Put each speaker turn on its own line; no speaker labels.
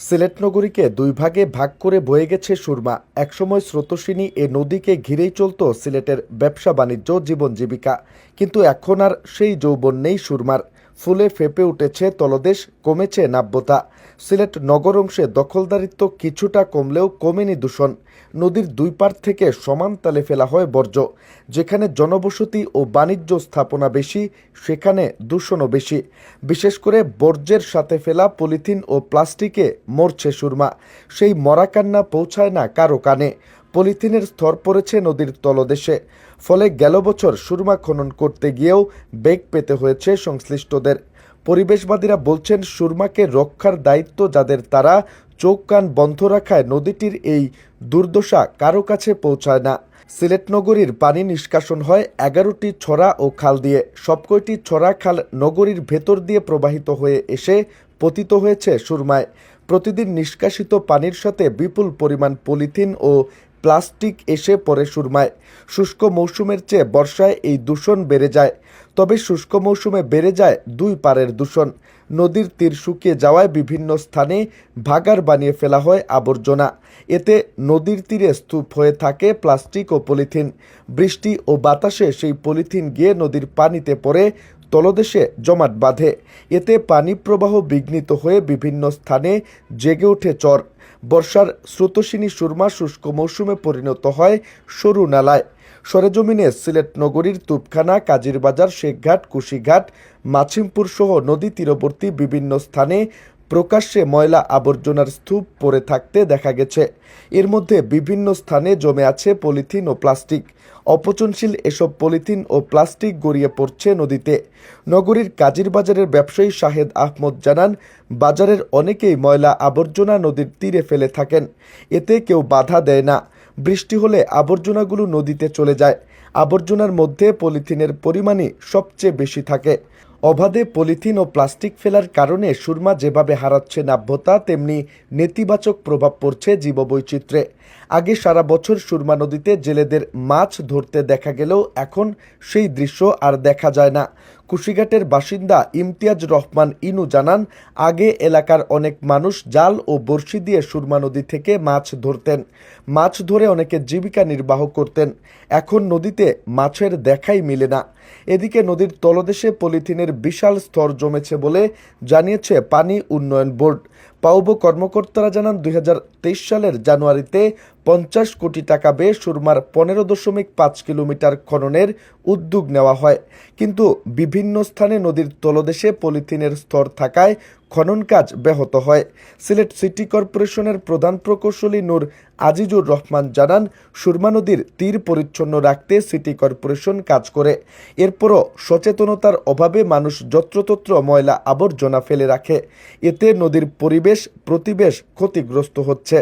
সিলেট নগরীকে দুই ভাগে ভাগ করে বয়ে গেছে সুরমা। একসময় স্রোতস্বিনী এ নদীকে ঘিরেই চলত সিলেটের ব্যবসা বাণিজ্য জীবন জীবিকা কিন্তু এখন আর সেই যৌবন নেই সুরমার। ফুলে ফেপে উঠেছে, তলদেশ কমেছে নাব্যতা। সিলেট নগর অংশে দখলদারিত্ব কিছুটা কমলেও কমেনি দূষণ। নদীর দুই পার থেকে সমান তালে ফেলা হয় বর্জ্য। যেখানে জনবসতি ও বাণিজ্য স্থাপনা বেশি, সেখানে দূষণও বেশি। বিশেষ করে বর্জ্যের সাথে ফেলা পলিথিন ও প্লাস্টিকে মরছে সুরমা। সেই মরাকান্না পৌঁছায় না কারও কানে। পলিথিনের স্তর পড়েছে নদীর তলদেশে। ফলে গেল বছর সুরমা খনন করতে গিয়েও বেগ পেতে হয়েছে সংশ্লিষ্টদের। পরিবেশবাদীরা বলছেন, সুরমাকে রক্ষার দায়িত্ব যাদের তারা, চোখ কান বন্ধ রাখায় নদীটির এই দুর্দশা কারও কাছে পৌঁছায় না। সিলেট নগরীর পানি নিষ্কাশন হয় এগারোটি ছড়া ও খাল দিয়ে। সবকয়টি ছড়া খাল নগরীর ভেতর দিয়ে প্রবাহিত হয়ে এসে পতিত হয়েছে সুরমায়। প্রতিদিন নিষ্কাশিত পানির সাথে বিপুল পরিমাণ পলিথিন ও প্লাস্টিক এসে পড়ে সুরমায়। শুষ্ক মৌসুমের চেয়ে বর্ষায় এই দূষণ বেড়ে যায়। তবে শুষ্ক মৌসুমে বেড়ে যায় দুই পারের দূষণ। নদীর তীর শুকিয়ে যাওয়ায় বিভিন্ন স্থানে ভাগার বানিয়ে ফেলা হয় আবর্জনা। এতে নদীর তীরে স্তূপ হয়ে থাকে প্লাস্টিক ও পলিথিন। বৃষ্টি ও বাতাসে সেই পলিথিন গিয়ে নদীর পানিতে পড়ে তলদেশে জমাট বাঁধে। এতে পানি প্রবাহ বিঘ্নিত হয়ে বিভিন্ন স্থানে জেগে ওঠে চর। বর্ষার স্রোতসিনী সুরমা শুষ্ক মৌসুমে পরিণত হয় সরু নালায়। সরেজমিনে সিলেট নগরীর তুপখানা, কাজিরবাজার, শেখঘাট, কুশিঘাট, মাছিমপুর সহ নদী তীরবর্তী বিভিন্ন স্থানে প্রকাশ্যে ময়লা আবর্জনার স্তূপ পড়ে থাকতে দেখা গেছে। এর মধ্যে বিভিন্ন স্থানে জমে আছে পলিথিন ও প্লাস্টিক। অপচনশীল এসব পলিথিন ও প্লাস্টিক গড়িয়ে পড়ছে নদীতে। নগরীর কাজির বাজারের ব্যবসায়ী শাহেদ আহমদ জানান, বাজারের অনেকেই ময়লা আবর্জনা নদীর তীরে ফেলে থাকেন। এতে কেউ বাধা দেয় না। বৃষ্টি হলে আবর্জনাগুলো নদীতে চলে যায়। আবর্জনার মধ্যে পলিথিনের পরিমাণই সবচেয়ে বেশি থাকে। অবাধে পলিথিন ও প্লাস্টিক ফেলার কারণে সুরমা যেভাবে হারাচ্ছে নাভ্যতা তেমনি নেতিবাচক প্রভাব পড়ছে জীববৈচিত্র্যে। আগে সারা বছর সুরমা নদীতে জেলেদের মাছ ধরতে দেখা গেলেও এখন সেই দৃশ্য আর দেখা যায় না। কুশিঘাটের বাসিন্দা ইমতিয়াজ রহমান ইনু জানান, আগে এলাকার অনেক মানুষ জাল ও বড়শি দিয়ে সুরমা নদী থেকে মাছ ধরতেন। মাছ ধরে অনেকে জীবিকা নির্বাহ করতেন। এখন নদীতে মাছের দেখাই মিলে না। এদিকে নদীর তলদেশে পলিথিনের বিশাল স্তর জমেছে বলে জানিয়েছে পানি উন্নয়ন বোর্ড। পাউব কর্মকর্তারা জানান, দুই হাজার তেইশ সালের জানুয়ারিতে পঞ্চাশ কোটি টাকা ব্যয়ে সুরমার পনেরো দশমিক পাঁচ কিলোমিটার খননের উদ্যোগ নেওয়া হয়। কিন্তু বিভিন্ন স্থানে নদীর তলদেশে পলিথিনের স্তর থাকায় খনন কাজ ব্যাহত হয়। সিলেট সিটি কর্পোরেশনের প্রধান প্রকৌশলী নূর আজিজুর রহমান জানান, সুরমা নদীর তীর পরিচ্ছন্ন রাখতে সিটি কর্পোরেশন কাজ করে। এরপরও সচেতনতার অভাবে মানুষ যত্রতত্র ময়লা আবর্জনা ফেলে রাখে। এতে নদীর পরিবেশ, প্রতিবেশ ক্ষতিগ্রস্ত হচ্ছে।